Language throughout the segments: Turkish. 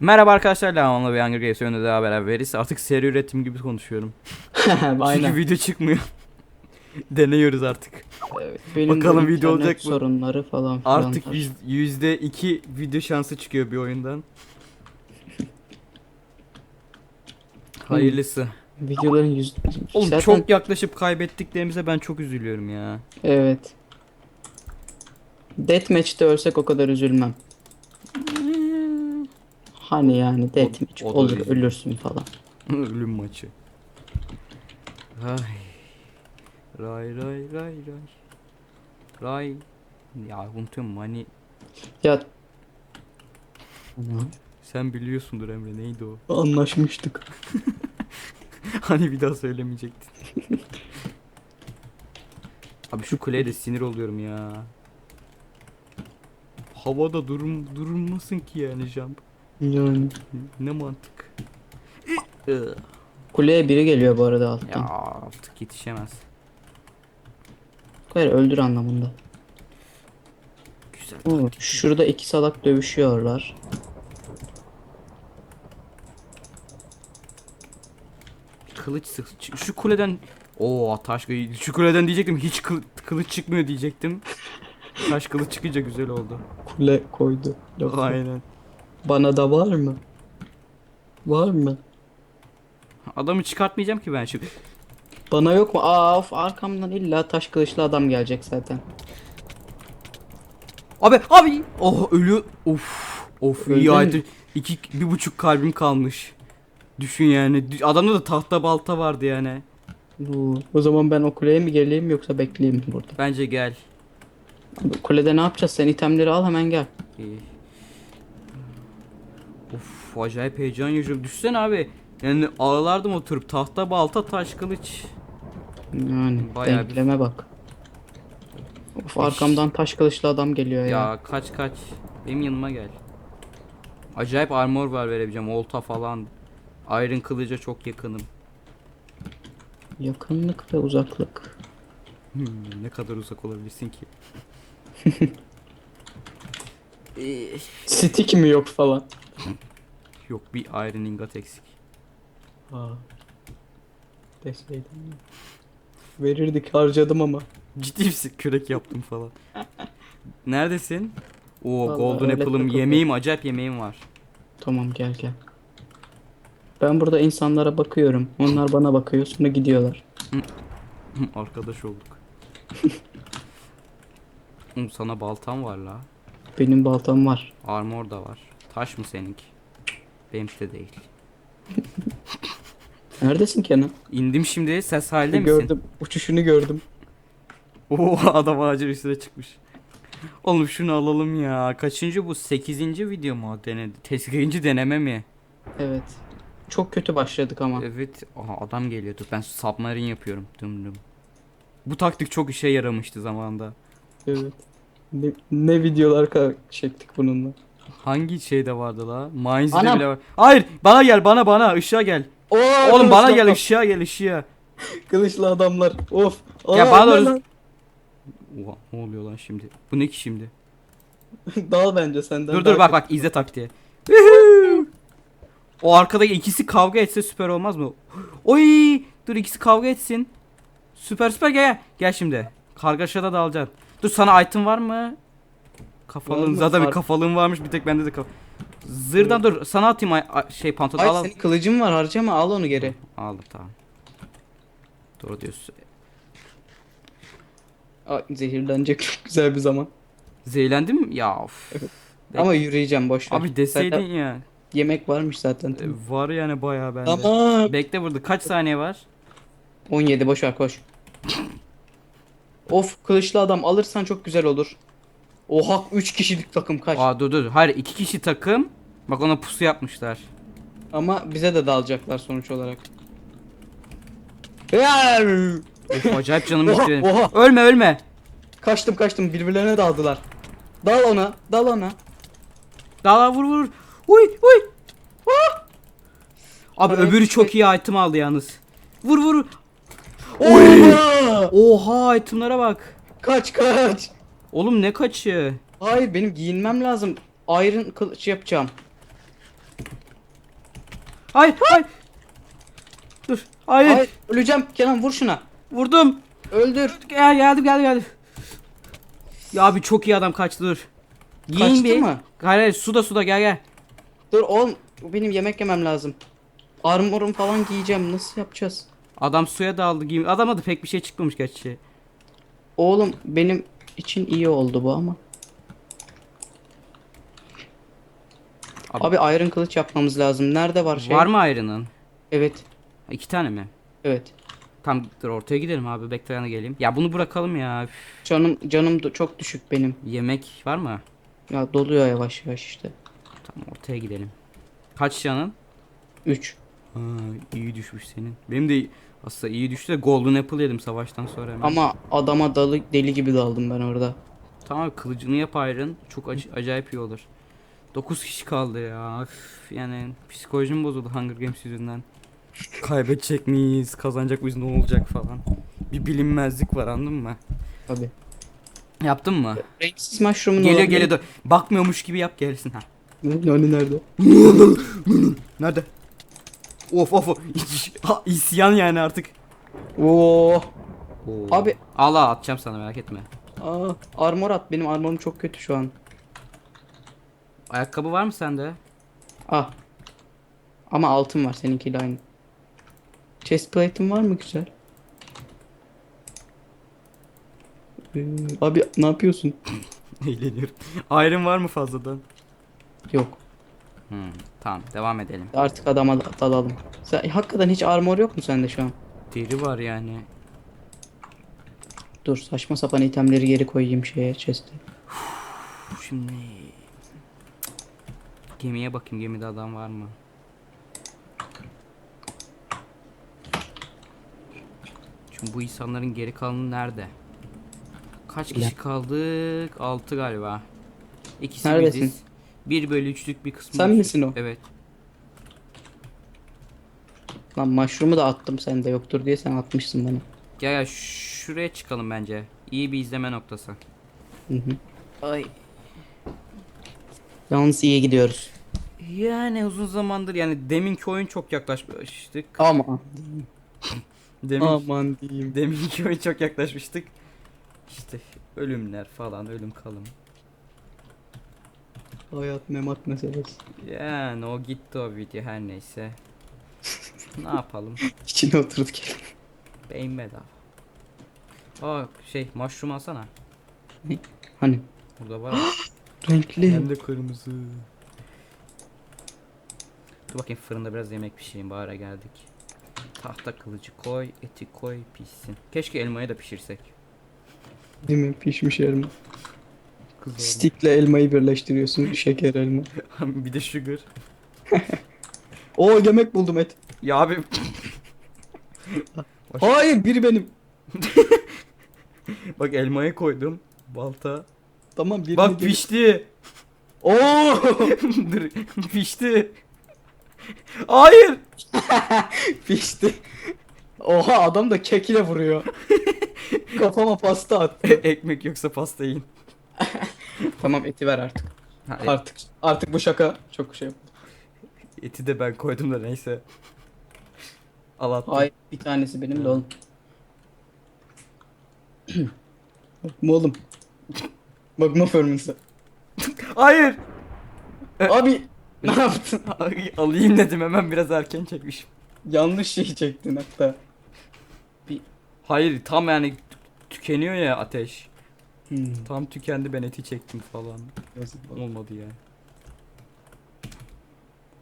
Merhaba arkadaşlar, Laman'la bir Hunger Games oyununda daha beraberiz. Artık seri üretim gibi konuşuyorum. Çünkü Aynen. video çıkmıyor. Deniyoruz artık. Evet, benim Bakalım video olacak mı? sorunları falan filan. Artık var. yüz- yüzde iki video şansı çıkıyor bir oyundan. Hayırlısı. Videoların yüz... Oğlum Zaten- çok yaklaşıp kaybettiklerimize ben çok üzülüyorum ya. Evet. Deathmatch'te ölsek o kadar üzülmem. Hani yani deathmatch o da olur değil. ölürsün falan. Ölüm maçı. Ay. Ray ray ray ray. Ray. Ya unutuyorum hani Ya sen biliyorsundur Emre neydi o? anlaşmıştık. Hani bir daha söylemeyecektin. Abi şu kuleye de sinir oluyorum ya. Havada durum durulmasın ki yani jump. Yani. Ne mantık. Iı. Kuleye biri geliyor bu arada alttan. ya artık yetişemez. Hayır öldür anlamında. Güzel. Oo, taktik. şurada iki salak dövüşüyorlar. Kılıç sık. Ç- Şu kuleden Oo taş şu kuleden diyecektim hiç kıl- kılıç çıkmıyor diyecektim. Taş kılıç çıkınca güzel oldu. Kule koydu. lafı. Aynen. Bana da var mı? Var mı? Adamı çıkartmayacağım ki ben şimdi. Bana yok mu? Aa of arkamdan illa taş kılıçlı adam gelecek zaten. Abi abi. Oh ölü. Of. Of Öldü iyi aydır. İki bir buçuk kalbim kalmış. Düşün yani. Adamda da tahta balta vardı yani. O zaman ben o kuleye mi geleyim yoksa bekleyeyim mi burada? Bence gel. Kulede ne yapacağız? Sen itemleri al hemen gel. İyi. Of acayip heyecan yaşıyorum. Düşsene abi. Yani ağlardım oturup tahta balta taş kılıç. Yani Bayağı bir- denkleme bak. Of arkamdan taş kılıçlı adam geliyor ya. Ya kaç kaç. Benim yanıma gel. Acayip armor var verebileceğim. Olta falan. Iron kılıca çok yakınım. Yakınlık ve uzaklık. Hmm, ne kadar uzak olabilirsin ki? Stick mi yok falan. Yok bir Iron ingot eksik. Aa. Deseydim. Verirdik harcadım ama. Ciddi misin? Kürek yaptım falan. Neredesin? Oo Vallahi golden öyle apple'ım yemeğim acayip yemeğim var. Tamam gel gel. Ben burada insanlara bakıyorum. Onlar bana bakıyor sonra gidiyorlar. Arkadaş olduk. Oğlum sana baltam var la. Benim baltam var. Armor da var. Taş mı seninki? Benimki de değil. Neredesin Kenan? İndim şimdi. Ses halde misin? gördüm. Uçuşunu gördüm. Oo adam ağacın üstüne çıkmış. Oğlum şunu alalım ya. Kaçıncı bu? 8. video mu denedi? Tezgahıncı deneme mi? Evet. Çok kötü başladık ama. Evet. Aha adam geliyor. Dur ben submarine yapıyorum. Dım dım. Bu taktik çok işe yaramıştı zamanında. Evet. Ne, ne videolar çektik bununla. Hangi şeyde vardı la? Mines'de Anam. bile var. Hayır bana gel bana bana ışığa gel. Oo, Oğlum bana gel ışığa gel ışığa. Kılıçlı adamlar. Of. Ya bana doğru- lan? Oha ne oluyor lan şimdi? Bu ne ki şimdi? Dal bence senden. dur dur bak bak izle taktiği. o arkadaki ikisi kavga etse süper olmaz mı? Oy! Dur ikisi kavga etsin. Süper süper gel gel. Gel şimdi. Kargaşada da alacaksın. Dur sana item var mı? Var Kafalığın mı? zaten bir kafalığın varmış bir tek bende de kaf. Zırdan dur sana atayım ay- şey pantolon al al. senin kılıcın var harcama al onu geri. Aldım tamam. Doğru diyorsun. Aa, zehirlenecek çok güzel bir zaman. Zehirlendin mi? Ya of. Ama yürüyeceğim boş ver. Abi deseydin Zaten ya. yemek varmış zaten. E, Var yani bayağı bende. Tamam. Bekle burada kaç saniye var? 17 boş ver koş. of kılıçlı adam alırsan çok güzel olur. Oha 3 kişilik takım kaç. Aa dur dur. Hayır iki kişi takım. Bak ona pusu yapmışlar. Ama bize de dalacaklar sonuç olarak. Eğer- Of, acayip canım Oha, gitti. oha. Ölme ölme. Kaçtım kaçtım birbirlerine daldılar. Dal ona dal ona. Daha vur vur. Uy uy. Ah! Abi Sana öbürü hiçbir çok şey- iyi item aldı yalnız. Vur vur. Oha! Oha itemlara bak. Kaç kaç. Oğlum ne kaçı? Hayır benim giyinmem lazım. Iron kılıç yapacağım. Hayır hayır. Dur. Hayır. Ay öleceğim. Kenan vur şuna. Vurdum. Öldür. Gel geldim geldim geldim. Ya abi çok iyi adam kaçtı dur. Yiyin Kaçtı bir. mı? Hayır hayır suda suda gel gel. Dur oğlum benim yemek yemem lazım. Armorum falan giyeceğim. Nasıl yapacağız? Adam suya daldı giyim. Adama da pek bir şey çıkmamış gerçi. Oğlum benim için iyi oldu bu ama. Abi- Abi, iron kılıç yapmamız lazım. Nerede var şey? Var mı ayrının? Evet. İki tane mi? Evet. Tam dur ortaya gidelim abi. Bekle yana geleyim. Ya bunu bırakalım ya. Üf. Canım canım da çok düşük benim. Yemek var mı? Ya doluyor yavaş yavaş işte. Tamam ortaya gidelim. Kaç canın? 3. Ha, iyi düşmüş senin. Benim de aslında iyi düştü de Golden Apple yedim savaştan sonra hemen. Ama adama dalı deli gibi daldım ben orada. Tamam kılıcını yap Iron. Çok ac- acayip iyi olur. 9 kişi kaldı ya. Üf, yani psikolojim bozuldu Hunger Games yüzünden. Kaybedecek miyiz? Kazanacak mıyız? Ne olacak falan. Bir bilinmezlik var anladın mı? Tabi. Yaptın mı? Renksiz mushroom'un Geliyor olabilir. geliyor. Bakmıyormuş gibi yap gelsin ha. Nani nerede? Nerede? Of of. Ha, İsyan yani artık. Oo. Abi- Allah atacağım sana merak etme. Aa, armor at. Benim armorum çok kötü şu an. Ayakkabı var mı sende? Ah. Ama altın var seninkiyle aynı. Chest plate'in var mı güzel? Ee, abi ne yapıyorsun? Eğleniyorum. Iron var mı fazladan? Yok. Hmm, tamam devam edelim. Artık adama da- dalalım. Sen, hakikaten hiç armor yok mu sende şu an? Deri var yani. Dur saçma sapan itemleri geri koyayım şeye chest'e. Şimdi gemiye bakayım gemide adam var mı? Şimdi bu insanların geri kalanı nerede? Kaç kişi kaldık? 6 galiba. İkisi Neredesin? biziz. 1 bölü 3'lük bir kısmı. Sen biziz. misin o? Evet. Lan mushroom'u da attım sende yoktur diye sen atmışsın bana. Gel gel şuraya çıkalım bence. İyi bir izleme noktası. Hı hı. Ay. Yalnız iyi gidiyoruz. Yani uzun zamandır yani deminki oyun çok yaklaşmıştık. Ama. Demin, Aman diyeyim. deminki oyun çok yaklaşmıştık. İşte ölümler falan ölüm kalım. Hayat memat meselesi. Yani o gitti o video her neyse. ne yapalım? İçine oturduk. Beyin bedava. Aa şey mushroom alsana. Hani? Burada var. Renkli. Hem de kırmızı. Dur bakayım fırında biraz yemek pişireyim bahara geldik. Tahta kılıcı koy, eti koy, pişsin. Keşke elmayı da pişirsek. Değil mi? Pişmiş elma. Kız Stickle elmayı birleştiriyorsun. Şeker elma. bir de sugar. Oo yemek buldum et. Ya abi. Baş- Hayır biri benim. Bak elmayı koydum. Balta. Tamam biri Bak pişti. Oo! Dur pişti. Hayır. Pişti. Oha adam da kek ile vuruyor. Kafama pasta at. Ekmek yoksa pasta yiyin. tamam eti ver artık. Ha, e- Artık artık bu şaka çok şey. eti de ben koydum da neyse. Al attım. Hayır bir tanesi benim de oğlum. Bakma oğlum. Bakma fırmızı. Hayır. Abi ne yaptın? Ay, Alayım dedim hemen biraz erken çekmişim. Yanlış şey çektin hatta. Hayır tam yani tü- tükeniyor ya ateş. Hmm. Tam tükendi ben eti çektim falan. Yazık. Olmadı yani.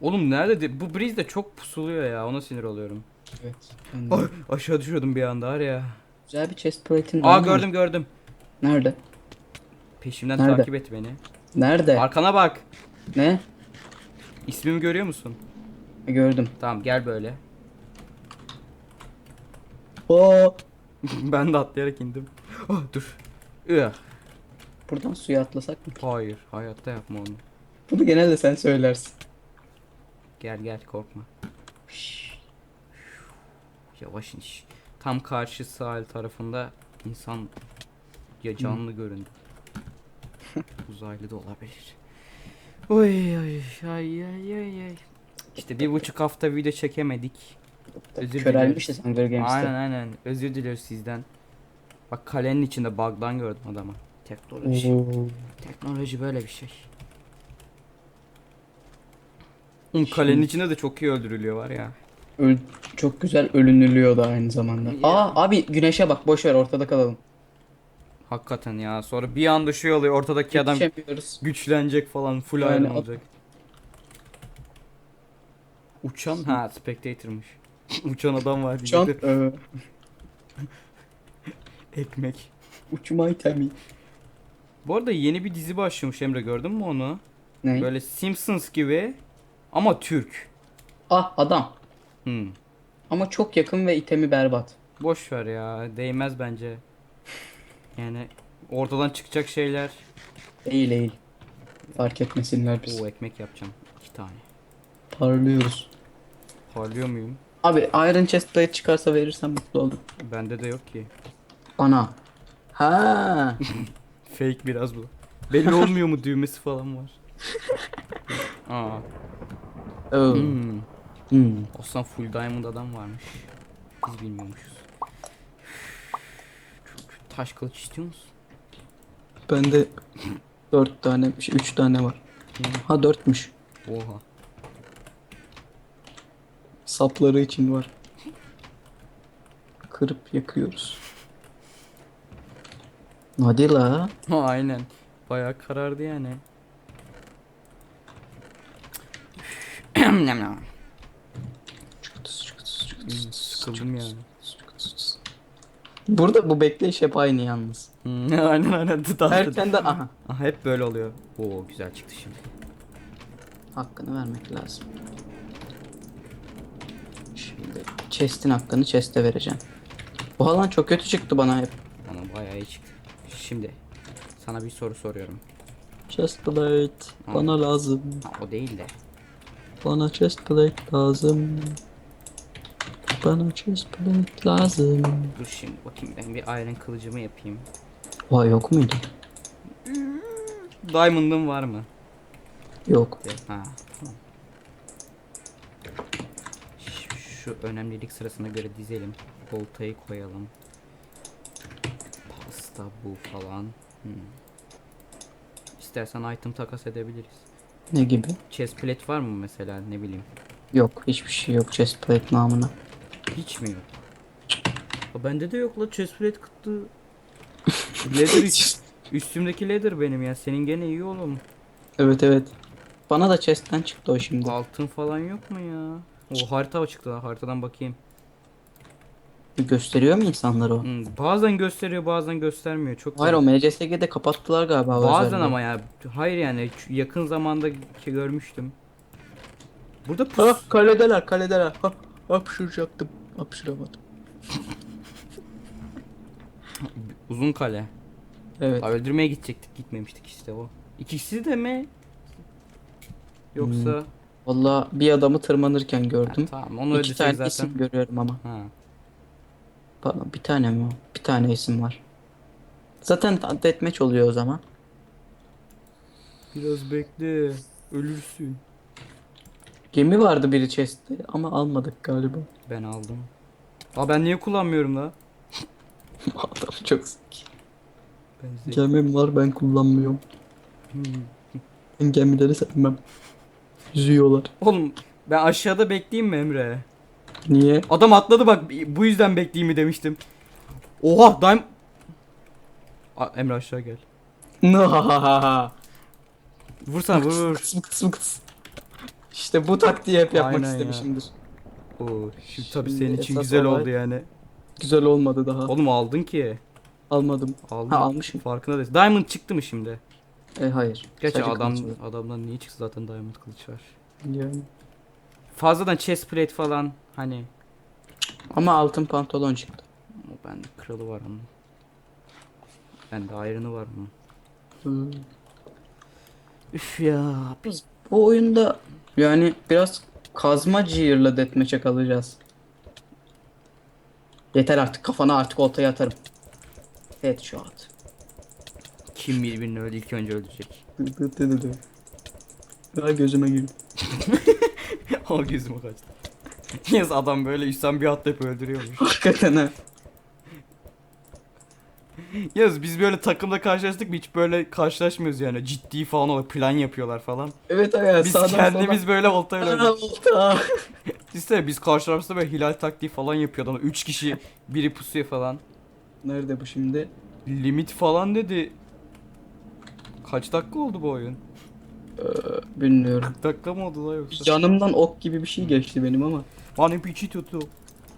Oğlum nerede? de- Bu Breeze de çok pusuluyor ya. Ona sinir oluyorum. Evet. ben de. Ay, aşağı düşüyordum bir anda var ya. Güzel bir chest plate'in Aa var mı? gördüm gördüm. Nerede? Peşimden Nerede? takip et beni. Nerede? Arkana bak. ne? İsmimi görüyor musun? Gördüm. Tamam gel böyle. Oo. ben de atlayarak indim. Oh, dur. Üh. Buradan suya atlasak mı? Hayır, hayatta yapma onu. Bunu genelde sen söylersin. Gel gel korkma. Yavaş iniş. Tam karşı sahil tarafında insan ya canlı göründü. Uzaylı da olabilir. Oy oy ay ay ay ay. İşte bir buçuk hafta video çekemedik. Özür Körelmişiz Hunger Games'te. Aynen aynen. Özür diliyoruz sizden. Bak kalenin içinde bug'dan gördüm adamı. Teknoloji. Teknoloji böyle bir şey. Oğlum kalenin içinde de çok iyi öldürülüyor var ya. Öl- çok güzel ölünülüyor da aynı zamanda. Ya. Aa abi güneşe bak boş ver ortada kalalım. Hakikaten ya. Sonra bir anda şey oluyor ortadaki adam güçlenecek falan full Yani iron olacak. Uçan ha spectator'mış. Uçan adam var e, Ekmek. uçma itemi. Bu arada yeni bir dizi başlamış Emre gördün mü onu? Ne? Böyle Simpsons gibi ama Türk. Ah adam. Hmm. Ama çok yakın ve itemi berbat. Boş ver ya. Değmez bence. Yani ortadan çıkacak şeyler. Değil değil. Fark etmesinler biz. O ekmek yapacağım. iki tane. Parlıyoruz. Parlıyor muyum? Abi Iron Chest Plate çıkarsa verirsen mutlu olurum. Bende de yok ki. Bana. Ha. Fake biraz bu. Belli olmuyor mu düğmesi falan var. Aa. Oh. Hmm. Hmm. Osman full diamond adam varmış. Biz bilmiyormuşuz. Taş kılıç istiyor musun? Bende 4 tane, şey, 3 tane var. Ha 4'müş. Oha. Sapları için var. Kırıp yakıyoruz. Hadi la. Aynen. Bayağı karardı yani. Hmm, Sıkıldım yani. Burada bu bekleyiş hep aynı yalnız. Hmm, aynen aynen. Tutar. Erkenden aha. Aha, hep böyle oluyor. Oo güzel çıktı şimdi. Hakkını vermek lazım. Şimdi chest'in hakkını chest'e vereceğim. Bu alan çok kötü çıktı bana hep. Bana bayağı iyi çıktı. Şimdi sana bir soru soruyorum. Chest plate bana lazım. Ha, o değil de. Bana chest plate lazım. Bana chest plate lazım. Dur şimdi bakayım ben bir iron kılıcımı yapayım. Vay yok muydu? Diamond'ın var mı? Yok. Ha. tamam. Şu önemlilik sırasına göre dizelim. Voltayı koyalım. Pasta bu falan. Hmm. İstersen item takas edebiliriz. Ne gibi? Chest plate var mı mesela ne bileyim. Yok hiçbir şey yok chest plate namına. Hiç mi yok? Aa, bende de yok la chest plate kıttı. leather üst- üstümdeki leather benim ya. Senin gene iyi oğlum. Evet evet. Bana da chest'ten çıktı o şimdi. Altın falan yok mu ya? O harita çıktı ha, haritadan bakayım. Gösteriyor mu insanlar o? Hmm, bazen gösteriyor bazen göstermiyor. Çok Hayır o MCSG'de kapattılar galiba. Bazen özelliği. ama ya. Hayır yani şu yakın zamanda ki görmüştüm. Burada pus. Ha kaledeler kaledeler. Ha hapşıracaktım. Hapşıramadım. Uzun kale. Evet. Aa, öldürmeye gidecektik gitmemiştik işte o. İkisi de mi? Yoksa Valla bir adamı tırmanırken gördüm. Ha, tamam onu İki öldürsek tane zaten. isim görüyorum ama. Ha. Pardon bir tane mi? Bir tane isim var. Zaten deathmatch oluyor o zaman. Biraz bekle. Ölürsün. Gemi vardı biri chest'te ama almadık galiba. Ben aldım. Aa ben niye kullanmıyorum la? Adam çok zeki. Ben Gemim var ben kullanmıyorum. Hmm. Ben gemileri sevmem. Yüzüyorlar. Oğlum ben aşağıda bekleyeyim mi Emre? Niye? Adam atladı bak bu yüzden bekleyeyim mi demiştim. Oha daim... Aa, Emre aşağı gel. Vursana vur vur. Kıs. İşte bu taktiği hep yapmak Aynen ya. istemişimdir. Oo, şimdi tabii Şimdi senin için esas güzel olay- oldu yani. Güzel olmadı daha. Oğlum aldın ki. Almadım. Aldın. Ha almışım. Farkında değilsin. Diamond çıktı mı şimdi? E hayır. Gerçi Sadece adam kılıç var. adamdan niye çıktı zaten diamond kılıç var. Yani. Fazladan chest plate falan hani Ama altın pantolon çıktı. o bende kralı var onun. Bende iron'ı var onun. Hmm. Üf ya. Biz bu oyunda yani biraz kazma cihirle deathmatch'e kalacağız. Yeter artık kafana artık oltayı atarım. Headshot. Kim birbirini öldü ilk önce öldürecek. Daha gözüme girdi. Al gözüme kaçtı. Yaz adam böyle üstten bir atlayıp öldürüyormuş. Hakikaten ha. Yaz biz böyle takımda karşılaştık mı hiç böyle karşılaşmıyoruz yani. Ciddi falan oluyor plan yapıyorlar falan. Evet aga Biz sağdan kendimiz böyle oltayla soldan. öldürüyoruz. Aa, olta. İşte biz karşı tarafta böyle hilal taktiği falan yapıyordu. Ama 3 kişi biri pusuyor falan. Nerede bu şimdi? Limit falan dedi. Kaç dakika oldu bu oyun? Bilmiyorum. Dakika mı oldu la yoksa? Yanımdan ok gibi bir şey geçti benim ama. Bana bir içi tuttu.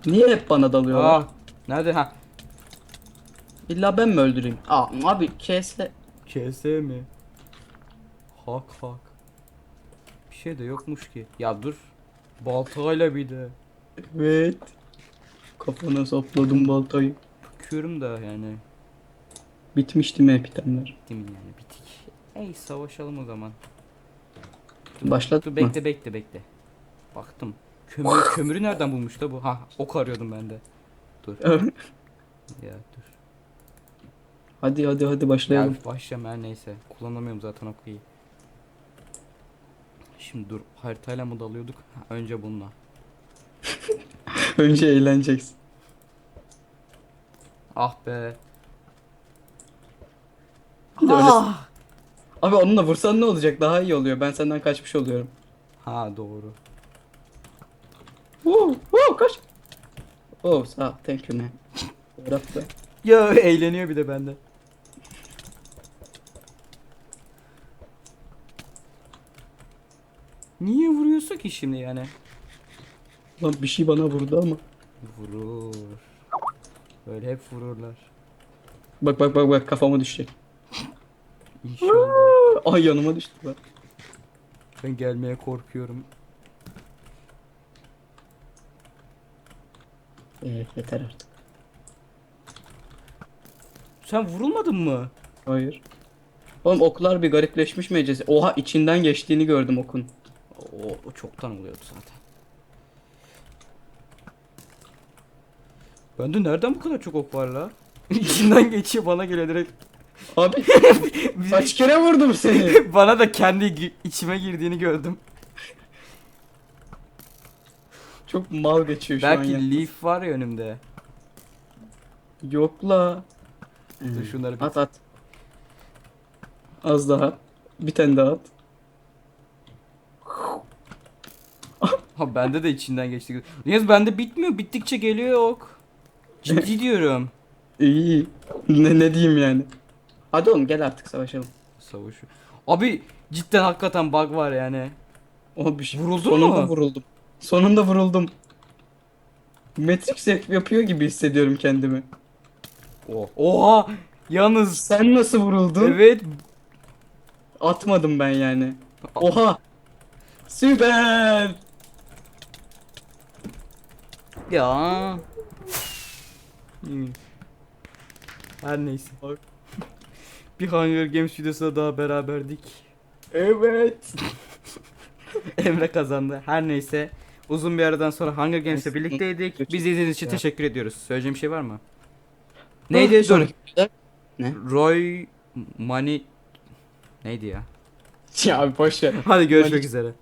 Niye hep bana dalıyorlar? Aa, nerede ha? İlla ben mi öldüreyim? Aa abi kese. KS mi? Hak hak. Bir şey de yokmuş ki. Ya dur. Baltayla bir de. Evet. Kafana sapladım baltayı. Bakıyorum da yani. Bitmişti mi epitemler? Değil mi yani bitik. Ey savaşalım o zaman. Başladık Dur bekle bekle bekle. Baktım. Kömür, kömürü nereden bulmuş da bu? Ha ok arıyordum ben de. Dur. Ya dur. hadi hadi hadi Ya başlayalım. başlayalım her neyse. Kullanamıyorum zaten okuyı. Şimdi dur haritayla mı dalıyorduk? Ha, önce bununla. Önce eğleneceksin. Ah be. Ah! Abi onunla vursan ne olacak? Daha iyi oluyor. Ben senden kaçmış oluyorum. Ha doğru. Woo, woo, kaç. Oh sağ ol. Thank you man. Bıraktı. Ya eğleniyor bir de bende. Niye vuruyorsun ki şimdi yani? Lan bir şey bana vurdu ama. Vurur. Böyle hep vururlar. Bak bak bak bak kafama düşecek. İnşallah. Ay yanıma düştü bak. Ben gelmeye korkuyorum. Evet yeter artık. Sen vurulmadın mı? Hayır. Oğlum oklar bir garipleşmiş mecesi. Oha içinden geçtiğini gördüm okun. O, o çoktan oluyordu zaten. Bende nereden bu kadar çok ok var la? İçinden geçiyor bana geliyor direkt. Abi kaç kere vurdum seni. bana da kendi gi- içime girdiğini gördüm. Çok mal geçiyor şu an ya. Belki leaf var ya önümde. Yok la. Dur şunları bir... At at. Az daha. Bir tane daha at. Ha bende de içinden geçti. Niye bende bitmiyor? Bittikçe geliyor ok. Ciddi diyorum. İyi. Ne, ne diyeyim yani. Hadi oğlum gel artık savaşalım. Savaşı. Abi cidden hakikaten bug var yani. O bir şey. Vuruldun Sonunda mu? vuruldum. Sonunda vuruldum. Matrix yap- yapıyor gibi hissediyorum kendimi. Oha! Yalnız Sen nasıl vuruldun? evet Atmadım ben yani. Oha! Süper! ya. Hmm. Her neyse. Bir Hunger Games videosunda daha beraberdik. Evet. Emre kazandı. Her neyse. Uzun bir aradan sonra Hunger Games'le birlikteydik. Biz izlediğiniz için teşekkür ediyoruz. Söyleyeceğim bir şey var mı? Neydi? Dur. Ne? Roy Money Neydi ya? Ya abi boş ver. Hadi görüşmek Money- üzere.